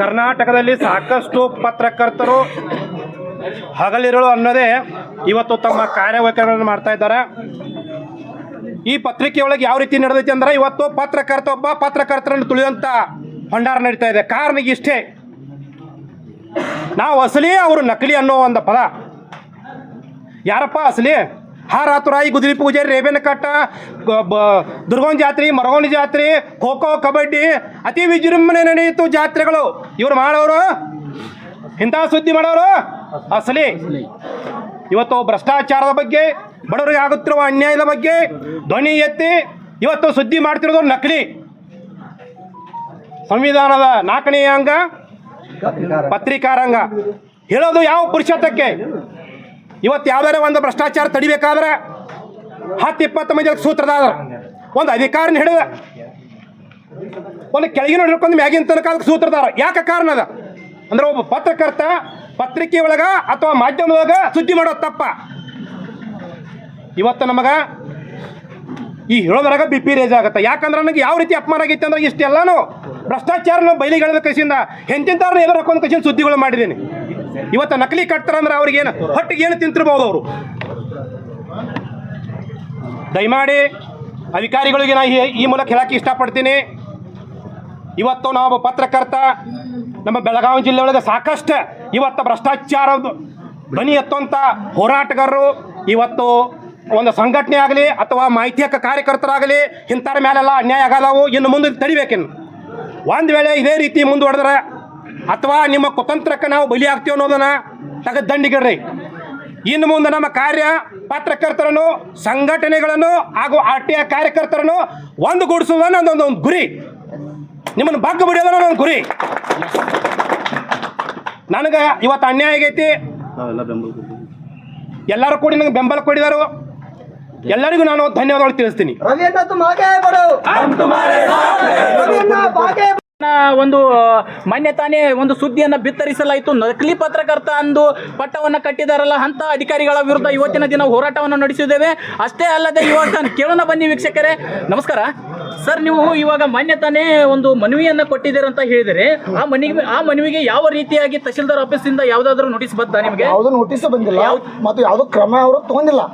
ಕರ್ನಾಟಕದಲ್ಲಿ ಸಾಕಷ್ಟು ಪತ್ರಕರ್ತರು ಹಗಲಿರುಳು ಅನ್ನೋದೇ ಇವತ್ತು ತಮ್ಮ ಕಾರ್ಯವೈಖರಿಗಳನ್ನು ಮಾಡ್ತಾ ಇದ್ದಾರೆ. ಈ ಪತ್ರಿಕೆಯೊಳಗೆ ಯಾವ ರೀತಿ ನಡೆದೈತೆ ಅಂದ್ರೆ ಇವತ್ತು ಪತ್ರಕರ್ತ ಒಬ್ಬ ಪತ್ರಕರ್ತರನ್ನು ತುಳಿಯುವಂಥ ಭಂಡಾರ ನಡೀತಾ ಇದೆ. ಕಾರಣ ಇಷ್ಟೇ. ನಾವು ಅಸಲಿ ಅವರು ನಕಲಿ ಅನ್ನೋ ಒಂದು ಪದ. ಯಾರಪ್ಪ ಅಸಲಿ? ಹಾರಾತುರಾಯಿ ಗುದಿರಿ ಪೂಜೆ, ರೇಬೇನ ಕಟ್ಟ ದುರ್ಗೋನ್ ಜಾತ್ರೆ ಮರಗೋಣಿ ಜಾತ್ರೆ ಖೋ ಖೋ ಕಬಡ್ಡಿ, ಅತಿ ವಿಜೃಂಭಣೆ ನಡೆಯಿತು ಜಾತ್ರೆಗಳು. ಇವ್ರು ಮಾಡೋರು? ಇಂಥ ಸುದ್ದಿ ಮಾಡೋರು? ಅಸಲಿ. ಇವತ್ತು ಭ್ರಷ್ಟಾಚಾರದ ಬಗ್ಗೆ, ಬಡವರಿಗೆ ಆಗುತ್ತಿರುವ ಅನ್ಯಾಯದ ಬಗ್ಗೆ ಧ್ವನಿ ಎತ್ತಿ ಇವತ್ತು ಸುದ್ದಿ ಮಾಡ್ತಿರೋದು ನಕಲಿ. ಸಂವಿಧಾನದ ನಾಲ್ಕನೇ ಅಂಗ ಪತ್ರಿಕಾರಂಗ. ಹೇಳೋದು ಯಾವ ಪುರುಷತ್ವಕ್ಕೆ? ಇವತ್ತು ಯಾವ್ದಾರ ಒಂದು ಭ್ರಷ್ಟಾಚಾರ ತಡಿಬೇಕಾದ್ರೆ ಹತ್ತು ಇಪ್ಪತ್ತು ಮಂದಿ ಸೂತ್ರದಾರ ಒಂದು ಅಧಿಕಾರನ ಹಿಡಿದ ಒಂದು ಕೆಳಗಿನ ಹಿಡ್ಕೊಂಡು ಮ್ಯಾಗಿನ ತನಕ ಅದಕ್ಕೆ ಸೂತ್ರದಾರ. ಯಾಕೆ ಕಾರಣ ಅದ? ಅಂದ್ರೆ ಒಬ್ಬ ಪತ್ರಕರ್ತ ಪತ್ರಿಕೆ ಒಳಗ ಅಥವಾ ಮಾಧ್ಯಮದೊಳಗ ಸುದ್ದಿ ಮಾಡೋದು ತಪ್ಪ. ಇವತ್ತು ನಮಗ ಈ ಹೇಳೋದ್ರಾಗ ಬಿ ಪಿ ರೇಜ್ ಆಗುತ್ತೆ. ಯಾಕಂದ್ರೆ ನನಗೆ ಯಾವ ರೀತಿ ಅಪಮಾನ ಆಗೈತೆ ಅಂದ್ರೆ ಇಷ್ಟೆಲ್ಲಾನು ಭ್ರಷ್ಟಾಚಾರನ ಬಯಲಿಗೆಳೆದ ಕೈಸಿಂದ ಹೆಂತಿಂತವ್ರನ್ನ ಎಲ್ಲರೂ ಹಾಕೊಂಡು ಕೈಸಿಂದ ಸುದ್ದಿಗಳು ಮಾಡಿದ್ದೀನಿ ಇವತ್ತು ನಕಲಿ ಕಟ್ತಾರ ಅಂದ್ರೆ ಅವ್ರಿಗೆ ಏನು ಹೊಟ್ಟಿಗೆ ಏನು ತಿಂತಿರ್ಬೋದು ಅವರು? ದಯಮಾಡಿ ಅಧಿಕಾರಿಗಳಿಗೆ ನಾ ಈ- ಮೂಲಕ ಹೇಳಕ್ಕೆ ಇಷ್ಟಪಡ್ತೀನಿ. ಇವತ್ತು ನಾವು ಪತ್ರಕರ್ತ, ನಮ್ಮ ಬೆಳಗಾವಿ ಜಿಲ್ಲೆ ಒಳಗೆ ಸಾಕಷ್ಟು ಇವತ್ತು ಭ್ರಷ್ಟಾಚಾರ ಧ್ವನಿ ಎತ್ತುವಂಥ ಹೋರಾಟಗಾರರು ಇವತ್ತು ಒಂದು ಸಂಘಟನೆ ಆಗಲಿ ಅಥವಾ ಮಾಹಿತಿ ಹಕ್ಕ ಕಾರ್ಯಕರ್ತರಾಗಲಿ, ಇಂಥರ ಮೇಲೆಲ್ಲ ಅನ್ಯಾಯ ಆಗಲ್ಲವು ಇನ್ನು ಮುಂದೆ ತಡಿಬೇಕಿನ್ನು. ಒಂದು ವೇಳೆ ಇದೇ ರೀತಿ ಮುಂದುವರೆದ್ರೆ ಅಥವಾ ನಿಮ್ಮ ಕುತಂತ್ರಕ್ಕೆ ನಾವು ಬಲಿ ಆಗ್ತೀವಿ ಅನ್ನೋದನ್ನ ತೆಗೆದು ದಂಡಿಗಿಡ್ರಿ. ಇನ್ನು ಮುಂದೆ ನಮ್ಮ ಕಾರ್ಯ ಪತ್ರಕರ್ತರನ್ನು ಸಂಘಟನೆಗಳನ್ನು ಹಾಗೂ ಆರ್ ಟಿ ಐ ಕಾರ್ಯಕರ್ತರನ್ನು ಒಂದುಗೂಡಿಸುವುದನ್ನ ನನ್ನೊಂದು ಒಂದು ಗುರಿ. ನಿಮ್ಮನ್ನು ಬಗ್ಗ ಬಿಡೋದನ್ನ ನನ್ನ ಗುರಿ. ನನಗೆ ಇವತ್ತು ಅನ್ಯಾಯ ಆಗೈತಿ. ಎಲ್ಲರೂ ಕೂಡಿ ನನಗೆ ಬೆಂಬಲ ಕೊಡಿದರು. ಎಲ್ಲರಿಗೂ ನಾನು ಧನ್ಯವಾದಗಳು ತಿಳಿಸ್ತೀನಿ. ಒಂದು ಮೊನ್ನೆ ತಾನೇ ಒಂದು ಸುದ್ದಿಯನ್ನು ಬಿತ್ತರಿಸಲಾಯಿತು. ನಕಲಿ ಪತ್ರಕರ್ತ ಅಂದು ಪಟ್ಟವನ್ನ ಕಟ್ಟಿದಾರಲ್ಲ ಅಂತ ಅಧಿಕಾರಿಗಳ ವಿರುದ್ಧ ಇವತ್ತಿನ ದಿನ ಹೋರಾಟವನ್ನು ನಡೆಸಿದ್ದೇವೆ. ಅಷ್ಟೇ ಅಲ್ಲದೆ ಇವಾಗ ಕೇಳೋಣ ಬನ್ನಿ ವೀಕ್ಷಕರೇ. ನಮಸ್ಕಾರ. ಸರ್ ನೀವು ಇವಾಗ ಮೊನ್ನೆ ತಾನೇ ಒಂದು ಮನವಿಯನ್ನು ಕೊಟ್ಟಿದ್ದೀರ ಅಂತ ಹೇಳಿದರೆ ಆ ಮನವಿ ಆ ಮನವಿಗೆ ಯಾವ ರೀತಿಯಾಗಿ ತಹಶೀಲ್ದಾರ್ ಆಫೀಸಿಂದ ಯಾವ್ದಾದ್ರು ನೋಟಿಸ್ ಬಂತ ನಿಮಗೆ? ನೋಟಿಸ್ ಬಂದಿಲ್ಲ. ಮತ್ತು ಯಾವ್ದು ಕ್ರಮ ಅವರು ತಗೊಂಡಿಲ್ಲ.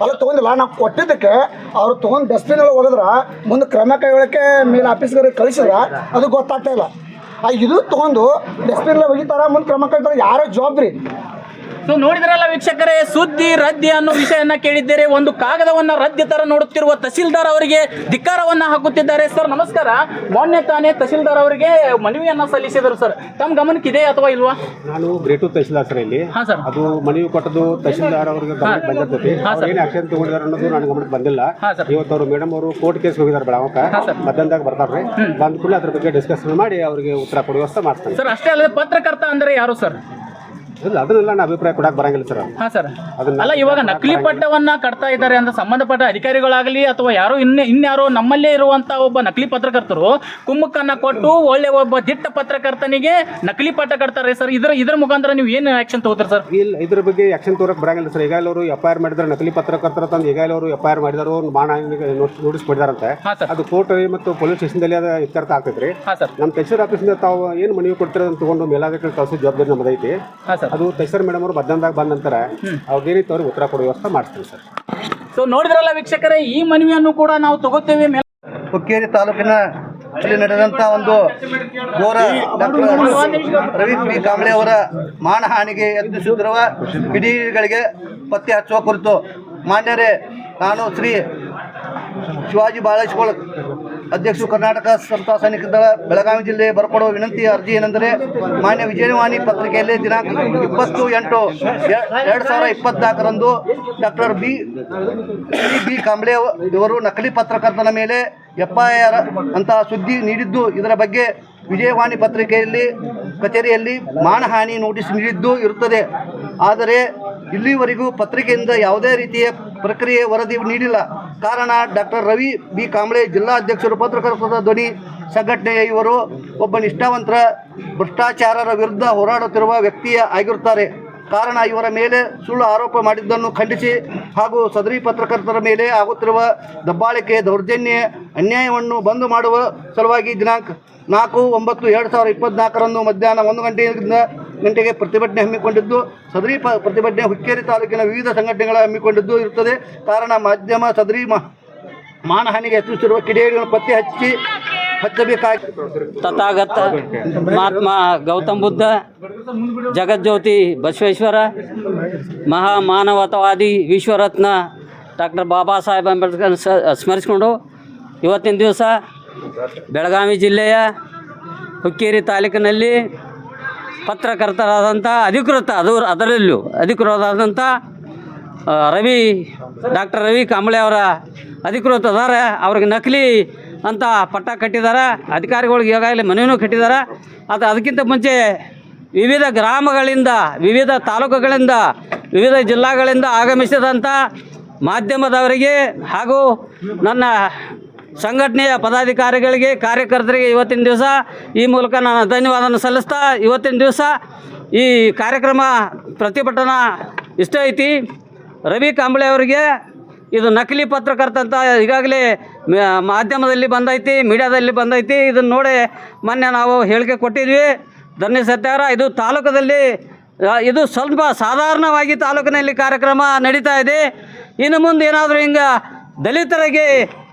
ಅಲ್ಲ ತೊಗೊಂಡಿಲ್ಲ ನಾವು ಕೊಟ್ಟಿದ್ದಕ್ಕೆ ಅವ್ರು ತಗೊಂಡು ಡಸ್ಟ್ಬಿನ್ ಒಳಗೆ ಹೋಗಿದ್ರ, ಮುಂದೆ ಕ್ರಮ ಕೈಗೊಳ್ಳಕ್ಕೆ ಮೇಲ್ ಆಫೀಸ್ಗಳಿಗೆ ಕಳಿಸಿದ್ರ, ಅದು ಗೊತ್ತಾಗ್ತಾ ಇಲ್ಲ. ಆ ಇದು ತಗೊಂಡು ಡಸ್ಟ್ಬಿನ್ ಒಗಿತಾರ, ಮುಂದೆ ಕ್ರಮ ಕೈತಾರ ಯಾರೋ ಜವಾಬ್ದಾರಿ. ಸೊ ನೋಡಿದ್ರಲ್ಲ ವೀಕ್ಷಕರೇ ಸುದ್ದಿ ರದ್ದಿ ಅನ್ನೋ ವಿಷಯನ್ನ ಕೇಳಿದ್ದೇವೆ ಒಂದು ಕಾಗದವನ್ನ ರದ್ದಿ ತರ ನೋಡುತ್ತಿರುವ ತಹಸೀಲ್ದಾರ್ ಅವರಿಗೆ ಧಿಕ್ಕಾರವನ್ನ ಹಾಕುತ್ತಿದ್ದಾರೆ. ಸರ್ ನಮಸ್ಕಾರ. ಮೊನ್ನೆ ತಾನೇ ತಹಸೀಲ್ದಾರ್ ಅವರಿಗೆ ಮನವಿಯನ್ನ ಸಲ್ಲಿಸಿದರು ಸರ್ ತಮ್ಮ ಗಮನಕ್ಕೆ ಇದೆ ಅಥವಾ ಇಲ್ವಾ? ನಾನು ಗ್ರೇಟು ತಹಸೀಲ್ದಾರ್ ಸರ್ ಇಲ್ಲಿ. ಹಾ ಸರ್ ಅದು ಮನವಿ ಕೊಟ್ಟದ್ದು ತಹಸೀಲ್ದಾರ್ ಅವರಿಗೆ ಗಮನಕ್ಕೆ ಬಂದಿರ್ತೈತಿ ಅವ್ರು ಏನು ಆಕ್ಷನ್ ತಗೊಂಡಿದ್ದಾರೆ ಅನ್ನೋದು ನನಗೆ ಗಮನಕ್ಕೆ ಬಂದಿಲ್ಲ. ಹಾ, ಸರ್. ಇವತ್ತು ಅವರು ಮೇಡಮ್ ಅವರು ಕೋರ್ಟ್ ಕೇಸ್ ಹೋಗಿದ್ದಾರೆ ಬೆಳಗಾವಕ್ಕೆ. ಮಧ್ಯಾಹ್ನದಾಗ ಬರ್ತಾರೆ ಬಂದ ಕೂಡಲೇ ಅದ್ರ ಬಗ್ಗೆ ಡಿಸ್ಕಸ್ ಮಾಡಿ ಅವರಿಗೆ ಉತ್ತರ ಕೊಡುವ ವ್ಯವಸ್ಥೆ ಮಾಡ್ತಾರೆ ಸರ್ ಅಷ್ಟೇ ಅಲ್ಲದೆ ಪತ್ರಕರ್ತ ಅಂದ್ರೆ ಯಾರು ಸರ್ ಇಲ್ಲ ಅದನ್ನೆಲ್ಲ ನಾನು ಅಭಿಪ್ರಾಯ ಕೊಡಕ್ಕೆ ಬರಂಗಿಲ್ಲ ಸರ್ ಹಾ ಸರ್. ಅದನ್ನ- ಅಲ್ಲ ಇವಾಗ ನಕಲಿ ಪಟ್ಟವನ್ನ ಕಟ್ತಾ ಇದ್ದಾರೆ ಅಂತ ಸಂಬಂಧಪಟ್ಟ ಅಧಿಕಾರಿಗಳಾಗಲಿ ಅಥವಾ ಯಾರೋ ಇನ್ನ ಇನ್ಯಾರೋ ನಮ್ಮಲ್ಲೇ ಇರುವಂತ ಒಬ್ಬ ನಕಲಿ ಪತ್ರಕರ್ತರು ಕುಮ್ಮಕ್ಕನ್ನ ಕೊಟ್ಟು ಒಳ್ಳೆ ಒಬ್ಬ ದಿಟ್ಟ ಪತ್ರಕರ್ತನಿಗೆ ನಕಲಿ ಪಟ್ಟ ಕಟ್ತಾರೆ ಸರ್. ಇದ್ರ ಇದ್ರ ಮುಖಾಂತರ ನೀವು ಏನು ಆಕ್ಷನ್ ತಗೋತಾರೆ ಸರ್? ಇಲ್ಲ ಇದ್ರ ಬಗ್ಗೆ ಆಕ್ಷನ್ ತೋರಕ್ಕೆ ಬರಂಗಿಲ್ಲ ಸರ್. ಈಗಾಗಲೇ ಅವರು ಎಫ್ ಐ ಆರ್ ಮಾಡಿದ್ರೆ ನಕಲಿ ಪತ್ರಕರ್ತರ ತಂದು ಈಗಾಗಲೇ ಅವರು ಎಫ್ ಐ ಆರ್ ಮಾಡಿದಾರು ಬಾಣ ನೋಟಿಸ್ ಕೊಟ್ಟಿದಾರಂತೆ. ಹಾ ಸರ್. ಅದು ಕೋರ್ಟ್ ಮತ್ತು ಪೊಲೀಸ್ ಸ್ಟೇಷನ್ದಲ್ಲಿ ಅದು ಇತ್ಯರ್ಥ ಆಗ್ತೈತ್ರಿ. ಹಾ ಸರ್. ನಮ್ಮ ತಹಶೀಲ್ ಆಫೀಸಿಂದ ತಾವು ಏನು ಮನವಿ ಕೊಡ್ತೀರ ಅಂತ ತಗೊಂಡು ಮೇಲಾಧಿಕಾರಿ ಕಳಿಸೋ ಜವಾಬ್ದಾರಿ ನಮ್ಮದೈತಿ. ಹಾ ಸರ್. ಅದು ತೈಸರ್ ಮೇಡಮ್ ಅವರು ಮಧ್ಯಾಹ್ನದಾಗ ಬಂದ ನಂತರ ಅವ್ರಿಗೇನಿತ್ತು ಅವ್ರಿಗೆ ಉತ್ತರ ಕೊಡೋ ವ್ಯವಸ್ಥೆ ಮಾಡ್ತೀವಿ ಸರ್. ಸೊ ನೋಡಿದ್ರಲ್ಲ ವೀಕ್ಷಕರೇ ಈ ಮನವಿಯನ್ನು ಕೂಡ ನಾವು ತಗೋತೇವೆ. ಮೇಲೆ ಹುಕ್ಕೇರಿ ತಾಲೂಕಿನ ಅಲ್ಲಿ ನಡೆದಂಥ ಒಂದು ಘೋರ ಡಾಕ್ಟರ್ ರವಿ ಪಿ ಕಾಂಬ್ಳೆ ಅವರ ಮಾನಹಾನಿಗೆ ಯತ್ನಿಸುತ್ತಿರುವ ಕಿಡಿಗಳಿಗೆ ಪತ್ತೆ ಹಚ್ಚುವ ಕುರಿತು ಮಾನ್ಯರೇ ನಾನು ಶ್ರೀ ಶಿವಾಜಿ ಬಾಳೇಶ್ವರ ಅಧ್ಯಕ್ಷರು ಕರ್ನಾಟಕ ಸಂತ ಸೈನಿಕ ದಳ, ಬೆಳಗಾವಿ ಜಿಲ್ಲೆ ಬರ್ಕೊಡುವ ವಿನಂತಿ ಅರ್ಜಿ ಏನೆಂದರೆ ಮಾನ್ಯ ವಿಜಯವಾಣಿ ಪತ್ರಿಕೆಯಲ್ಲಿ ದಿನಾಂಕ ಇಪ್ಪತ್ತು ಎಂಟು ಎರಡು ಸಾವಿರ ಇಪ್ಪತ್ನಾಲ್ಕರಂದು ಡಾಕ್ಟರ್ ಬಿ ಬಿ ಕಾಂಬ್ಳೆ ಇವರು ನಕಲಿ ಪತ್ರಕರ್ತನ ಮೇಲೆ ಎಫ್ ಐ ಆರ್ ಅಂತಹ ಸುದ್ದಿ ನೀಡಿದ್ದು. ಇದರ ಬಗ್ಗೆ ವಿಜಯವಾಣಿ ಪತ್ರಿಕೆಯಲ್ಲಿ, ಕಚೇರಿಯಲ್ಲಿ ಮಾನಹಾನಿ ನೋಟಿಸ್ ನೀಡಿದ್ದು ಇರುತ್ತದೆ. ಆದರೆ ಇಲ್ಲಿವರೆಗೂ ಪತ್ರಿಕೆಯಿಂದ ಯಾವುದೇ ರೀತಿಯ ಪ್ರಕ್ರಿಯೆ ವರದಿ ನೀಡಿಲ್ಲ. ಕಾರಣ ಡಾಕ್ಟರ್ ರವಿ ಬಿ. ಕಾಂಬ್ಳೆ, ಜಿಲ್ಲಾ ಅಧ್ಯಕ್ಷರು, ಪತ್ರಕರ್ತರ ಧ್ವನಿ, ಸಂಘಟನೆಯ ಇವರು ಒಬ್ಬ ನಿಷ್ಠಾವಂತರ, ಭ್ರಷ್ಟಾಚಾರರ ವಿರುದ್ಧ ಹೋರಾಡುತ್ತಿರುವ ವ್ಯಕ್ತಿಯ ಆಗಿರುತ್ತಾರೆ. ಕಾರಣ ಇವರ ಮೇಲೆ ಸುಳ್ಳು ಆರೋಪ ಮಾಡಿದ್ದನ್ನು ಖಂಡಿಸಿ ಹಾಗೂ ಸದರಿ ಪತ್ರಕರ್ತರ ಮೇಲೆ ಆಗುತ್ತಿರುವ ದಬ್ಬಾಳಿಕೆ ದೌರ್ಜನ್ಯ, ಅನ್ಯಾಯವನ್ನು ಬಂದ್ ಮಾಡುವ ಸಲುವಾಗಿ ದಿನಾಂಕ ನಾಲ್ಕು ಒಂಬತ್ತು ಎರಡು ಸಾವಿರದ ಇಪ್ಪತ್ನಾಲ್ಕರಂದು ಮಧ್ಯಾಹ್ನ ಒಂದು ಗಂಟೆಯಿಂದ ಗಂಟೆಗೆ ಪ್ರತಿಭಟನೆ ಹಮ್ಮಿಕೊಂಡಿದ್ದು, ಸದರಿ ಪ, ಪ್ರತಿಭಟನೆ ಹುಕ್ಕೇರಿ ತಾಲೂಕಿನ ವಿವಿಧ ಸಂಘಟನೆಗಳ ಹಮ್ಮಿಕೊಂಡಿದ್ದು ಇರುತ್ತದೆ. ಕಾರಣ ಮಾಧ್ಯಮ ಸದರಿ ಮಾನಹಾನಿಗೆ ಯತ್ನಿಸುತ್ತಿರುವ ಕಿಡಿಯಡಿಗಳನ್ನು ಪತ್ತೆ ಹಚ್ಚಿ ಹಚ್ಚಬೇಕಾಗಿ ತಥಾಗತ ಮಹಾತ್ಮ ಗೌತಮ್ ಬುದ್ಧ, ಜಗಜ್ಯೋತಿ ಬಸವೇಶ್ವರ, ಮಹಾಮಾನವತಾವಾದಿ ವಿಶ್ವರತ್ನ ಡಾಕ್ಟರ್ ಬಾಬಾ ಸಾಹೇಬ್ ಅಂಬೇಡ್ಕರ್ ಸ್ಮರಿಸಿಕೊಂಡು ಇವತ್ತಿನ ದಿವಸ ಬೆಳಗಾವಿ ಜಿಲ್ಲೆಯ ಹುಕ್ಕೇರಿ ತಾಲೂಕಿನಲ್ಲಿ ಪತ್ರಕರ್ತರಾದಂಥ ಅಧಿಕೃತ ಅದು ಅದರಲ್ಲೂ ಅಧಿಕೃತರಾದಂಥ ಆ, ರವಿ ಡಾಕ್ಟರ್ ರವಿ ಕಾಂಬಳೆ ಅವರ ಅಧಿಕೃತ ಅದಾರೆ ಅವ್ರಿಗೆ ನಕಲಿ ಅಂತ ಪಟ್ಟ ಕಟ್ಟಿದ್ದಾರೆ. ಅಧಿಕಾರಿಗಳಿಗೆ ಈಗಾಗಲೇ ಮನೆಯೂ ಕಟ್ಟಿದ್ದಾರೆ. ಅದು ಅದಕ್ಕಿಂತ ಮುಂಚೆ ವಿವಿಧ ಗ್ರಾಮಗಳಿಂದ ವಿವಿಧ ತಾಲೂಕುಗಳಿಂದ ವಿವಿಧ ಜಿಲ್ಲೆಗಳಿಂದ ಆಗಮಿಸಿದಂಥ ಮಾಧ್ಯಮದವರಿಗೆ ಹಾಗೂ ನನ್ನ ಸಂಘಟನೆಯ ಪದಾಧಿಕಾರಿಗಳಿಗೆ, ಕಾರ್ಯಕರ್ತರಿಗೆ ಇವತ್ತಿನ ದಿವಸ ಈ ಮೂಲಕ ನಾನು ಧನ್ಯವಾದವನ್ನು ಸಲ್ಲಿಸ್ತಾ ಇವತ್ತಿನ ದಿವಸ ಈ ಕಾರ್ಯಕ್ರಮ ಪ್ರತಿಭಟನಾ ಇಷ್ಟ ಐತಿ. ರವಿ ಕಾಂಬಳೆ ಅವರಿಗೆ ಇದು ನಕಲಿ ಪತ್ರಕರ್ತ ಅಂತ ಈಗಾಗಲೇ ಮಾಧ್ಯಮದಲ್ಲಿ ಬಂದೈತಿ, ಮೀಡಿಯಾದಲ್ಲಿ ಬಂದೈತಿ. ಇದನ್ನು ನೋಡಿ ಮೊನ್ನೆ ನಾವು ಹೇಳಿಕೆ ಕೊಟ್ಟಿದ್ವಿ. ಧನ್ಯ ಸತ್ಯಾರ ಇದು ತಾಲೂಕದಲ್ಲಿ ಇದು ಸ್ವಲ್ಪ ಸಾಧಾರಣವಾಗಿ ತಾಲೂಕಿನಲ್ಲಿ ಕಾರ್ಯಕ್ರಮ ನಡೀತಾ ಇದೆ. ಇನ್ನು ಮುಂದೆ ಏನಾದರೂ ಹಿಂಗೆ ದಲಿತರಿಗೆ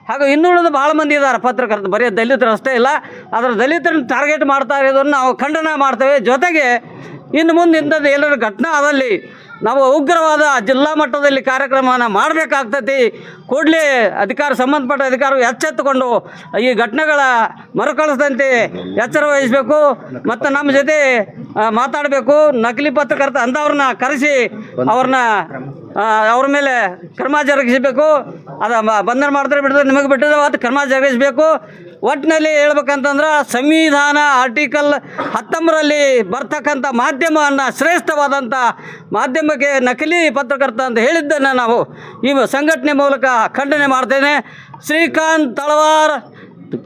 ಹಾಗೂ ಇನ್ನುಳಿದ ಭಾಳ ಮಂದಿ ಇದ್ದಾರೆ ಪತ್ರಕರ್ತರು. ಬರೀ ದಲಿತರು ಅಷ್ಟೇ ಇಲ್ಲ. ಅದರ ದಲಿತರನ್ನು ಟಾರ್ಗೆಟ್ ಮಾಡ್ತಾ ಇರೋದನ್ನು ನಾವು ಖಂಡನ ಮಾಡ್ತೇವೆ. ಜೊತೆಗೆ ಇನ್ನು ಮುಂದೆ ಇಂಥದ್ದು ಎಲ್ಲರ ಘಟನೆ ಆದಲ್ಲಿ ನಾವು ಉಗ್ರವಾದ ಜಿಲ್ಲಾ ಮಟ್ಟದಲ್ಲಿ ಕಾರ್ಯಕ್ರಮವನ್ನು ಮಾಡಬೇಕಾಗ್ತೈತಿ. ಕೂಡಲೇ ಅಧಿಕಾರ ಸಂಬಂಧಪಟ್ಟ ಅಧಿಕಾರಿಗಳು ಎಚ್ಚೆತ್ತುಕೊಂಡು ಈ ಘಟನೆಗಳ ಮರುಕಳಿಸದಂತೆ ಎಚ್ಚರ ವಹಿಸಬೇಕು. ಮತ್ತು ನಮ್ಮ ಜೊತೆ ಮಾತಾಡಬೇಕು. ನಕಲಿ ಪತ್ರಕರ್ತ ಅಂಥವ್ರನ್ನ ಕರೆಸಿ ಅವ್ರನ್ನ ಅವ್ರ ಮೇಲೆ ಕ್ರಮ ಜರುಗಿಸಬೇಕು. ಅದು ಬಂಧನ ಮಾಡಿದ್ರೆ ಬಿಟ್ಟರೆ ನಿಮಗೆ ಬಿಟ್ಟಿದ್ರೆ ಅದು ಕ್ರಮ ಜರುಗಿಸಬೇಕು. ಒಟ್ಟಿನಲ್ಲಿ ಹೇಳ್ಬೇಕಂತಂದ್ರೆ ಸಂವಿಧಾನ ಆರ್ಟಿಕಲ್ ಹತ್ತೊಂಬರಲ್ಲಿ ಬರ್ತಕ್ಕಂಥ ಮಾಧ್ಯಮವನ್ನು ಶ್ರೇಷ್ಠವಾದಂಥ ಮಾಧ್ಯಮಕ್ಕೆ ನಕಲಿ ಪತ್ರಕರ್ತ ಅಂತ ಹೇಳಿದ್ದನ್ನು ನಾವು ಈ ಸಂಘಟನೆ ಮೂಲಕ ಖಂಡನೆ ಮಾಡ್ತೇನೆ. ಶ್ರೀಕಾಂತ್ ತಳವಾರ್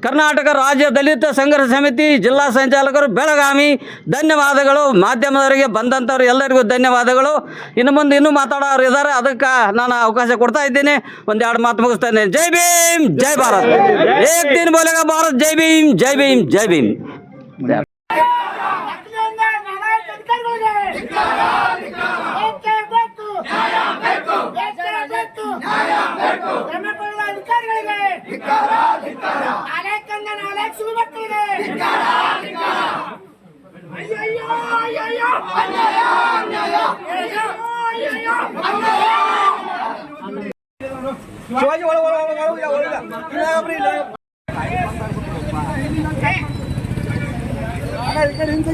ಕರ್ನಾಟಕ ರಾಜ್ಯ ದಲಿತ ಸಂಘರ್ಷ ಸಮಿತಿ ಜಿಲ್ಲಾ ಸಂಚಾಲಕರು ಬೆಳಗಾವಿ, ಧನ್ಯವಾದಗಳು. ಮಾಧ್ಯಮದವರಿಗೆ ಬಂದಂಥವ್ರು ಎಲ್ಲರಿಗೂ ಧನ್ಯವಾದಗಳು. ಇನ್ನು ಮುಂದೆ ಇನ್ನೂ ಮಾತಾಡೋರು ಇದ್ದಾರೆ. ಅದಕ್ಕೆ ನಾನು ಅವಕಾಶ ಕೊಡ್ತಾ ಇದ್ದೀನಿ. ಒಂದೆರಡು ಮಾತು ಮುಗಿಸ್ತೇನೆ ಜೈ ಭೀಮ್, ಜೈ ಭಾರತ್. ಏಕ್ ದಿನ ಬೋಲೆಗ ಭಾರತ್. ಜೈ ಭೀಮ್ ಜೈ ಭೀಮ್ ಜೈ ಭೀಮ್. ಶುರುವಾಗ್ತಿದೆ ಅಯ್ಯಯ್ಯೋ ಅಯ್ಯಯ್ಯೋ ಅನ್ಯಾಯ ಅನ್ಯಾಯ ಅಯ್ಯಯ್ಯೋ ಅನ್ಯಾಯ ಶಿವಾಜಿ ಒಳ ಒಳ ಒಳ ಒಳ ಇಲ್ಲ ಒಳ ಇಲ್ಲ ಒಬ್ರಿ ಇಲ್ಲ ಅಣ್ಣ ಈ ಕಡೆ ಹಿಂದೆ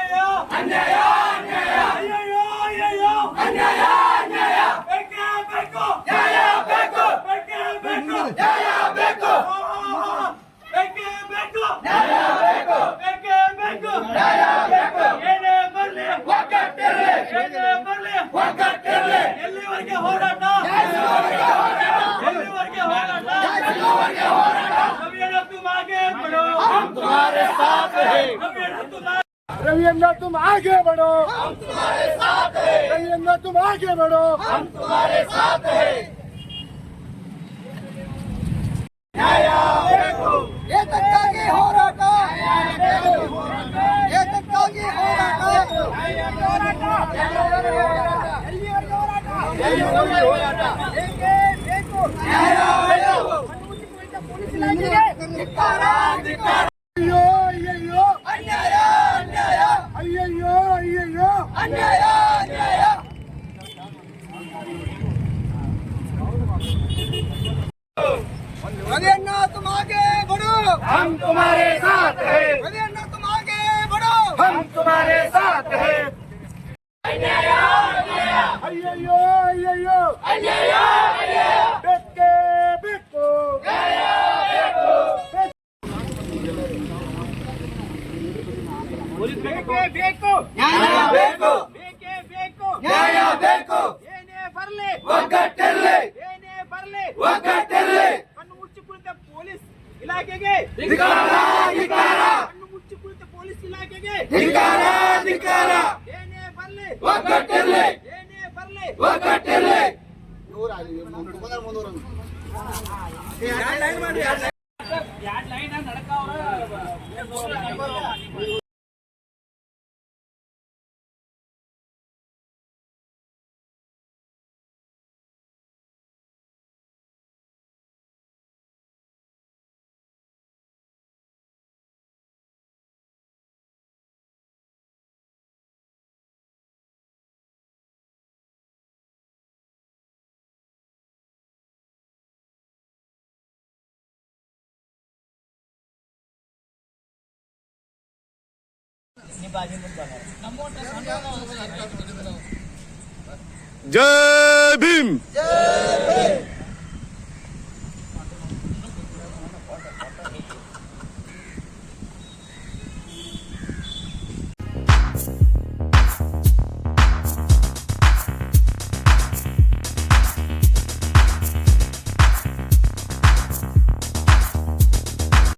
तुम्हारे साथ है। रविन्द्र तुम आगे बढ़ो। हम तुम्हारे साथ हैं। रविन्द्र तुम आगे बढ़ो। हम तुम्हारे साथ हैं। ये तक हो रहा था तुम आगे बढ़ो। हम तुम्हारे साथ हैं। मदेना तुम आगे बढ़ो। हम तुम्हारे साथ हैं। अय्यो अय्यो अय्यो बेटे बेको बेके बेको ನ್ಯಾಯ ಬೇಕು ಬೇಕೇ ಬೇಕು ನ್ಯಾಯ ಬೇಕು ಏನೇ ಬರಲಿ ಒಗ್ಗಟ್ಟು ಒಗ್ಗಟ್ಟಿರಲಿ ಕಣ್ಣು ಮುಚ್ಚಿ ಕುಳಿತ ಪೊಲೀಸ್ ಇಲಾಖೆಗೆ ಧಿಕ್ಕಾರ ಧಿಕ್ಕಾರ ಕಣ್ಣು ಮುಚ್ಚಿ ಕುಳಿತ ಪೊಲೀಸ್ ಇಲಾಖೆಗೆ ಧಿಕ್ಕಾರ ಧಿಕ್ಕಾರ ಏನೇ ಬರಲಿ ಒಗ್ಗಟ್ಟಿರಲಿ ಏನೇ ಬರಲಿ ಒಗ್ಗಟ್ಟಿರಲಿ ನೂರ ಆಗಿದೆ ಮುನ್ನೂರ ಲೈನ್ ಮಾಡಿ ಎರಡು ಲೈನ್ ನಡಕ जय भीम। जय